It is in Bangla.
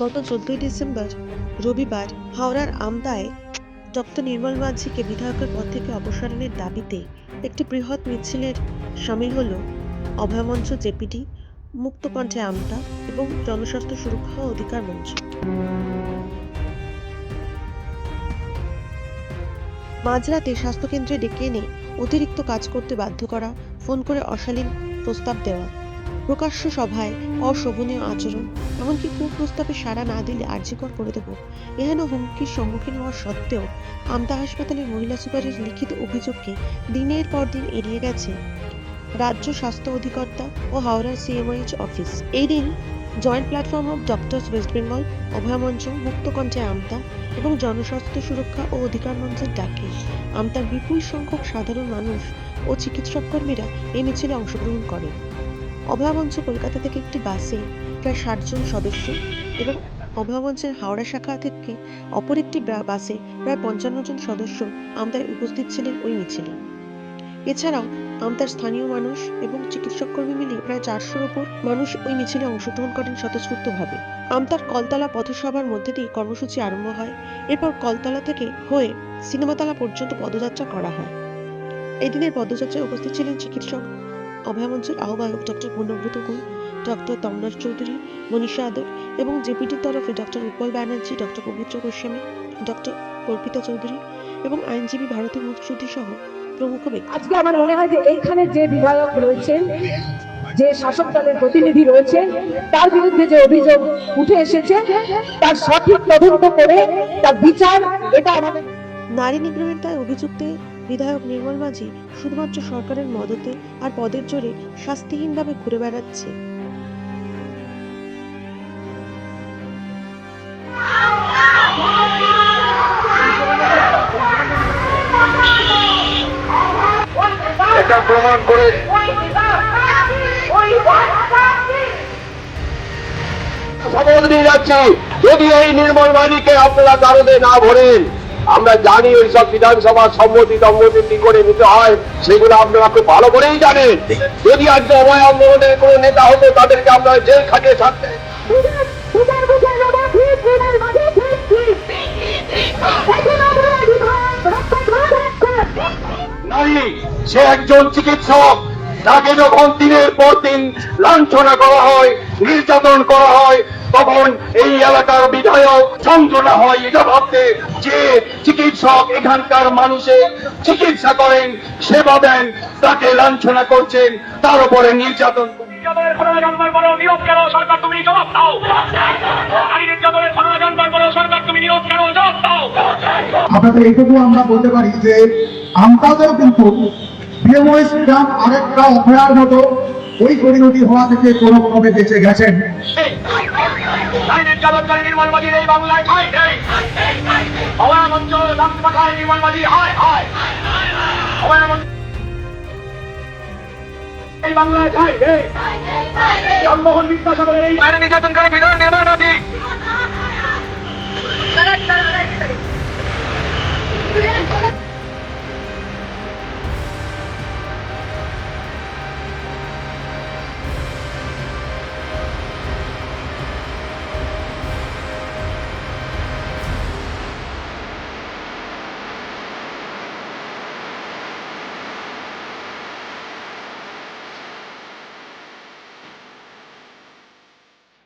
গত চোদ্দই ডিসেম্বর, রবিবার হাওড়ার আমদায় ডক্টর নির্মল মাঝিকে বিধায়কের পদ থেকে অপসারণের দাবিতে একটি বৃহৎ মিছিলের সামিল হল অভয়মঞ্চ জেপিডি, মুক্তকণ্ঠে আমতা এবং জনস্বাস্থ্য সুরক্ষা অধিকার মঞ্চ। মাঝরাতে স্বাস্থ্যকেন্দ্রে ডেকে এনে অতিরিক্ত কাজ করতে বাধ্য করা, ফোন করে অশালীন প্রস্তাব দেওয়া। প্রকাশ্য সভায় অশোভনীয় আচরণ, এমনকি কুপ্রস্তাবে সাড়া না দিলে আর্যিকর করে দেব। এহেন হুমকির সম্মুখীন হওয়া সত্ত্বেও আমতা হাসপাতালের মহিলা সুপারের লিখিত অভিযোগকে দিনের পর দিন এড়িয়ে গেছে রাজ্য স্বাস্থ্য অধিকর্তা ও হাওড়ার সিএমওএইচ অফিস। এই দিন joint platform of doctors West Bengal Abhayamancha মুক্তকণ্ঠে Amta এবং জনস্বাস্থ্য সুরক্ষা ও অধিকার মঞ্চের ডাকে। আমতার বিপুল সংখ্যক সাধারণ মানুষ ও চিকিৎসক কর্মীরা এই মিছিলে অংশগ্রহণ করেন। অভয়মঞ্চ কলকাতা থেকে একটি বাসে প্রায় ষাট জন সদস্য এবং অভয়মঞ্চের হাওড়া শাখা থেকে অপর একটি বাসে প্রায় পঞ্চান্ন জন সদস্য আমতায় উপস্থিত ছিলেন ওই মিছিলে। এছাড়াও আমতার স্থানীয় মানুষ এবং চিকিৎসক কর্মী মিলিয়ে প্রায় চারশোর ওপর মানুষ ওই মিছিলে অংশগ্রহণ করেন স্বতঃস্ফূর্তভাবে। আমতার কলতলা পথসভার মধ্যে দিয়ে কর্মসূচি আরম্ভ হয়। এরপর কলতলা থেকে হয়ে সিনেমাতলা পর্যন্ত পদযাত্রা করা হয়। এদিনের পদযাত্রায় উপস্থিত ছিলেন চিকিৎসক অভয়মঞ্চের আহ্বায়ক ডক্টর পূর্ণব্রত গুণ ডক্টর তমনাথ চৌধুরী, মনীষা আদর এবং জেপিটির তরফে ডক্টর উৎপল ব্যানার্জি, ডক্টর পবিত্র গোস্বামী, ডক্টর অর্পিতা চৌধুরী এবং আইনজীবী ভারতী মুখশ্রুতি সহ প্রমুখ ব্যক্তি। আজকে আমার মনে হয় যে এইখানে যে বিধায়ক রয়েছেন, যে শাসক দলের প্রতিনিধি রয়েছে তার বিরুদ্ধে যে অভিযোগ উঠে এসেছে, তার সঠিক তদন্ত করে তার বিচার, এটা আমাদের নারী নিগ্রহের দায় অভিযুক্তে বিধায়ক নির্মল মাঝি শুধুমাত্র সরকারের মদতে আর পদের জোরে শাস্তিহীনভাবে ঘুরে বেড়াচ্ছে। যাচ্ছি যদি এই নির্মল বাহিনীকে আপনারা কারণে না ভরেন আমরা জানি ওই সব বিধানসভার সম্মতি সম্মতি কি করে নিতে হয়, সেগুলো আপনারা খুব ভালো করেই জানেন। যদি আজকে অভয় আন্দোলনের কোনো নেতা হতো, তাদেরকে আমরা জেল খাটিয়ে নারী, সে একজন চিকিৎসক, তাকে যখন দিনের পর দিন লাঞ্ছনা করা হয়, নির্যাতন করা হয় তখন এই এলাকার বিধায়ক যন্ত্রণা হয় এটা ভাবতে যে চিকিৎসক এখানকার মানুষের চিকিৎসা করেন সেবা দেন তাকে লাঞ্ছনা করছেন তার উপরে নির্যাতন সরকার তুমি জবাব দাও। সরকার তুমি কেন জবাব দাও। আপনাদের এইটুকু আমরা বলতে পারি যে আমতাতেও কিন্তু বিএমওএস গ্রাম আরেকটা অভয়ার মতো। ওই পরিণতি হওয়া থেকে কোনো ক্রমে বেঁচে গেছেন। মাঝির এই